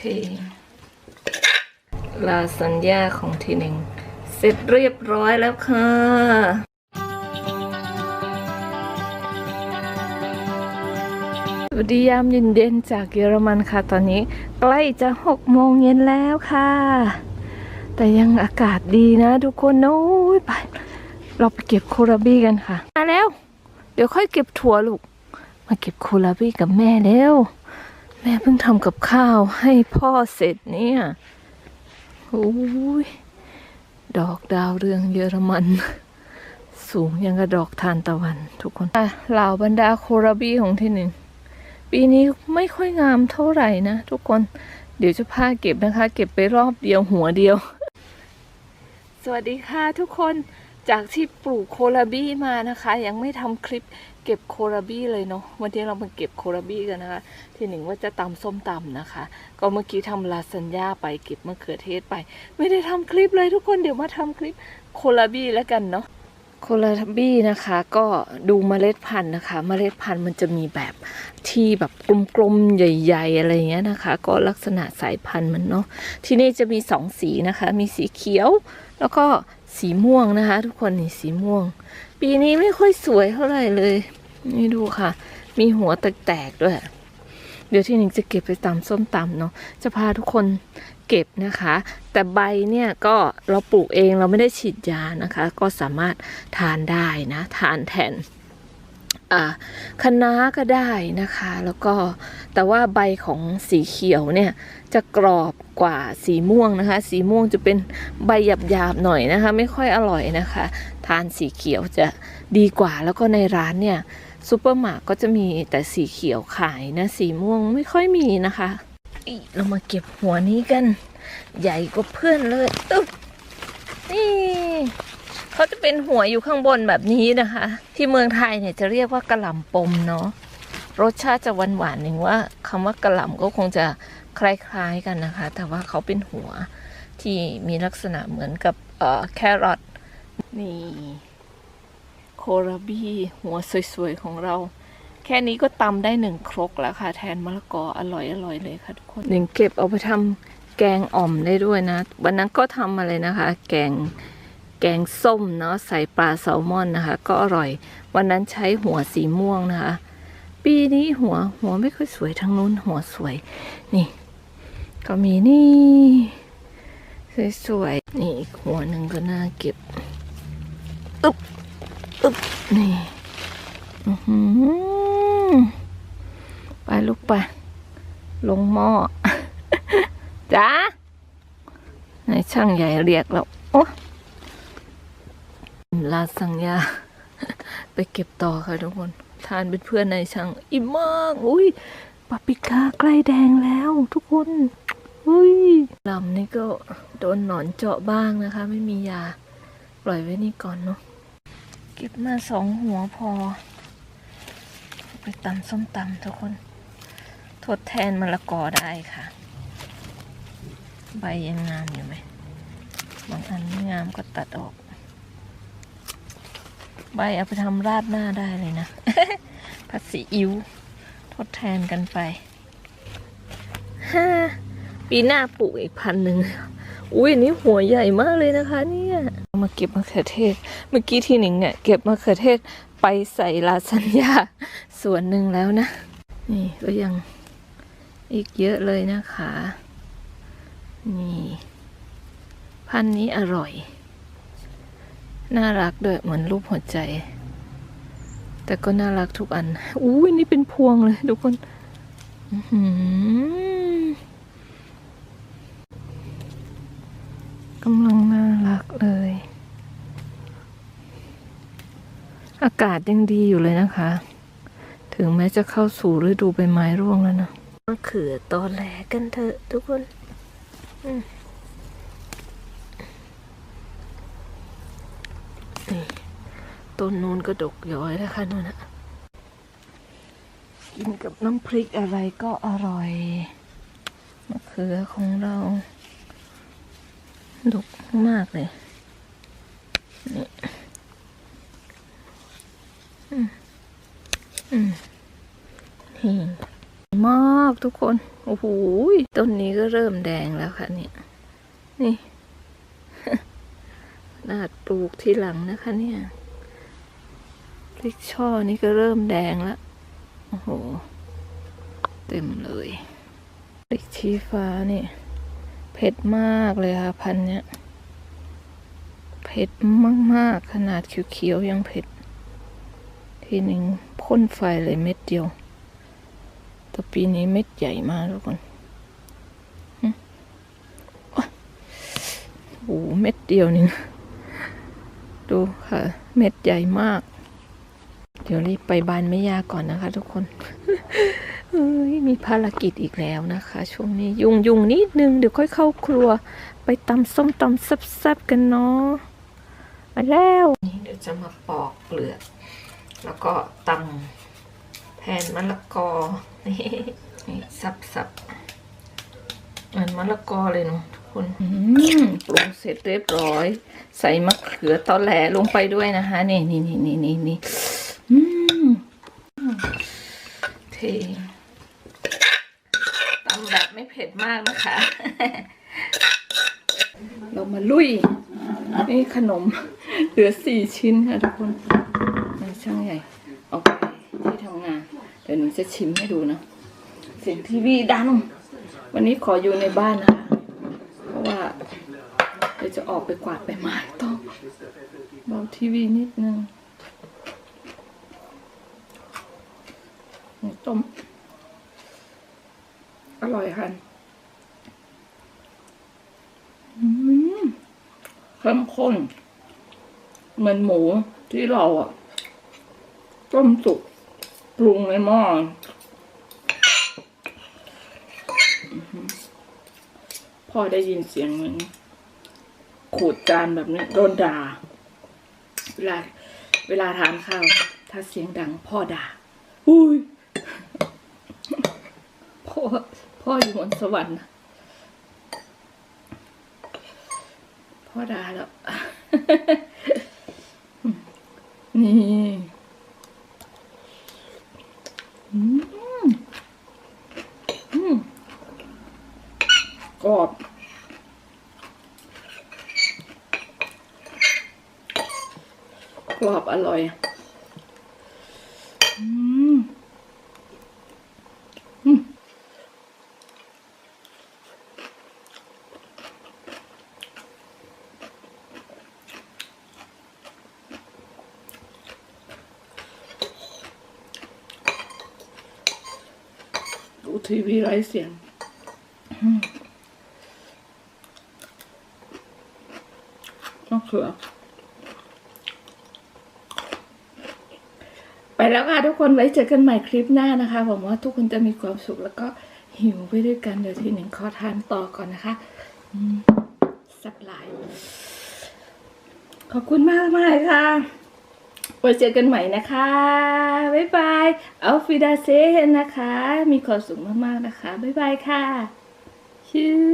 เทลาสัญญาของทีหนึ่ง เสร็จเรียบร้อยแล้วค่ะ สวัสดียามเย็นๆจากเยอรมันค่ะ ตอนนี้ใกล้จะหกโมงเย็นแล้วค่ะ แต่ยังอากาศดีนะทุกคนโอ้ยไป เราไปเก็บโคราบี้กันค่ะ มาแล้ว เดี๋ยวค่อยเก็บถั่วลูก มาเก็บโคราบี้กับแม่แล้ว แม่เพิ่งทำกับข้าวให้พ่อเสร็จเนี่ยโอ้ยดอกดาวเรืองเยอรมัน สูงยังกระดอกทานตะวัน ทุกคนเหล่าบรรดาโคราบีของที่หนึ่ง ปีนี้ไม่ค่อยงามเท่าไหร่นะ ทุกคน เดี๋ยวจะพาเก็บนะคะ เก็บไปรอบเดียวหัวเดียว สวัสดีค่ะทุกคน จากที่ปลูกโคลาบีมานะคะ ยังไม่ทำคลิป เก็บโคลาบี้เลยเนาะวันนี้เรามาเก็บโคลาบี้กันนะคะ ที่หนึ่งว่าจะตำส้มตำนะคะ ก็เมื่อกี้ทำลาซานญ่าไปเก็บมะเขือเทศไป ไม่ได้ทำคลิปเลยทุกคนเดี๋ยวมาทำคลิปโคลาบี้แล้วกันเนาะ โคลาบี้นะคะก็ดูเมล็ดพันธุ์นะคะ เมล็ดพันธุ์มันจะมีแบบที่แบบกลมๆใหญ่ ๆ อะไรเงี้ยนะคะ ก็ลักษณะสายพันธุ์มันเนาะที่นี่จะมีสองสีนะคะ มีสีเขียว แล้วก็สีม่วงนะคะ ทุกคนนี่สีม่วง ปีนี้ไม่ค่อยสวยเท่าไหร่เลย นี่ดูค่ะ มีหัวแตกๆด้วย เดี๋ยวที่หนิงจะเก็บไปตำส้มตำเนาะจะพาทุกคน เก็บนะคะ แต่ใบเนี่ยก็เราปลูกเองเราไม่ได้ฉีดยานะคะ ก็สามารถทานได้นะทานแทนอ่าคะน้าก็ได้นะคะ แล้วก็แต่ว่าใบของสีเขียวเนี่ยจะกรอบกว่าสีม่วงนะคะ สีม่วงจะเป็นใบหยาบๆหน่อยนะคะ ไม่ค่อยอร่อยนะคะ ทานสีเขียวจะดีกว่าแล้วก็ในร้านเนี่ยซูเปอร์มาร์ทก็จะมีแต่สีเขียวขายนะ สีม่วงไม่ค่อยมีนะคะ เรามาเก็บหัวนี้กัน ใหญ่กว่าเพื่อนเลยอึ๊บนี่เขาจะเป็นหัวอยู่ข้างบนแบบนี้นะคะ ที่เมืองไทยเนี่ยจะเรียกว่ากระหล่ำปมเนาะรสชาติจะหวานหวานๆหนึ่งว่าคำว่ากระหล่ำก็คงจะคล้ายๆกันนะคะ แต่ว่าเขาเป็นหัวที่มีลักษณะเหมือนกับเอ่อแครอทนี่โคราบี้หัวสวยๆของเรา ค่นี้ก็ตำได้หนึ่งครกแล้วค่ะ แทนมะละกออร่อยๆเลยค่ะทุกคนหนึ่งเก็บเอาไปทำแกงอ่อมได้ด้วยนะ วันนั้นก็ทำอะไรนะคะ แกงแกงส้มเนาะใส่ปลาแซลมอนนะคะ ก็อร่อย วันนั้นใช้หัวสีม่วงนะคะ ปีนี้หัวหัวไม่ค่อยสวยทั้งนู้นหัวสวย นี่ ก็มีนี่สวยๆนี่อีกหัวหนึ่งก็น่าเก็บอึ๊บอึ๊บนี่อื้อหือ ไปลูกไป ลงหม้อจ้าในช่างใหญ่เรียกแล้วโอ้ลาสังยา ไปเก็บต่อค่ะทุกคน ทานเป็นเพื่อนในช่างอิ่มมาก อุ้ยปาปิก้าใกล้แดงแล้วทุกคนอุ้ยลำนี่ก็โดนหนอนเจาะบ้างนะคะ ไม่มียา ปล่อยไว้นี่ก่อนเนาะเก็บมาสองหัวพอ ไปตำส้มตำทุกคน ทดแทนมะละกอได้ค่ะ ใบยังงามอยู่ไหมบางอันไม่งามก็ตัดออก ใบเอาไปทำราดหน้าได้เลยนะผัดซีอิ๊วทดแทนกันไปฮปีหน้าปลูกอีกพันหนึ่งอุ้ยนี้หัวใหญ่มากเลยนะคะ เนี่ย มาเก็บมะเขือเทศ เมื่อกี้ที่หนิงเนี่ยเก็บมะเขือเทศ ไปใส่ลาซานญ่าส่วนหนึ่งแล้วนะ นี่ก็ยังอีกเยอะเลยนะคะ นี่ พันนี้อร่อย น่ารักด้วยเหมือนรูปหัวใจ แต่ก็น่ารักทุกอัน อุ้ยนี่เป็นพวงเลยทุกคนกำลังน่ารักเลย อากาศยังดีอยู่เลยนะคะ ถึงแม้จะเข้าสู่ฤดูใบไม้ร่วงแล้วนะมะเขือตอแหลกันเถอะทุกคนนี่ต้นนู้นก็ดกย้อยแล้วค่ะนู่นนะกินกับน้ำพริกอะไรก็อร่อยมะเขือของเราดกมากเลยนี่ มาก ทุกคน โอ้โหต้นนี้ก็เริ่มแดงแล้วค่ะเนี่ย นี่นาดปลูกทีหลังนะคะเนี่ยพริกช่อนี่ก็เริ่มแดงแล้ว โอ้โห เต็มเลยพริกชี้ฟ้านี่เผ็ดมากเลยค่ะพันเนี้ยเผ็ดมากๆ ขนาดเขียวๆยังเผ็ด ทีหนึ่งพ่นไฟเลยเม็ดเดียว แต่ปีนี้เม็ดใหญ่มากทุกคนโอ้โหเม็ดเดียวนี่นะดูค่ะ เม็ดใหญ่มาก เดี๋ยวรีบไปบานไม่ยาก่อนนะคะ ทุกคนเอ้ยมีภารกิจอีกแล้วนะคะ ช่วงนี้ยุงยุงนิดนึง เดี๋ยวค่อยเข้าครัว ไปตำส้มตำแซ่บๆกันเนาะมาแล้ว เดี๋ยวจะมาปอกเปลือก แล้วก็ตำ แผ่นมะละกอนี่นี่สับสับเหมือนมะละกอเลยเนาะทุกคนอืมปรุงเสร็จเรียบร้อย ใส่มะเขือตอแหลลงไปด้วยนะคะ นี่นี่นี่นี่นี่นี่อืมเทตำแบบไม่เผ็ดมากนะคะ เรามาลุย นี่ขนม เหลือสี่ชิ้นค่ะทุกคนในช่างใหญ่ เอาไป ที่ทำงาน เดี๋ยวหนูจะชิมให้ดูนะ เสียงทีวีดัง วันนี้ขออยู่ในบ้านนะคะ เพราะว่าเดี๋ยวจะออกไปกวาดใบไม้ต้องเบาทีวีนิดนึงนี่ต้ม อร่อยค่ะอืมเข้มข้นเหมือนหมูที่เราอะต้มสุก ปรุงในหม้อพ่อได้ยินเสียงเหมือนขูดจานแบบนี้โดนด่า เวลา เวลาทานข้าว ถ้าเสียงดังพ่อด่า อุ้ยพ่อพ่ออยู่บนสวรรค์นะพ่อด่าแล้ว นี่อืมอืม กรอบกรอบอร่อย อืมอืมดูทีวีไร้เสียงอืมมะ เขือ ไปแล้วค่ะทุกคนไว้เจอกันใหม่คลิปหน้านะคะหวังว่าทุกคนจะมีความสุขแล้วก็หิวไปด้วยกันเดี๋ยวทีหนึ่งขอทานต่อก่อนนะคะสับหลาย ขอบคุณมากมากค่ะไว้เจอกันใหม่นะคะ บ๊ายบาย เอาฟิดาเซนะคะ มีความสุขมากๆนะคะ บ๊ายบายค่ะชื่อ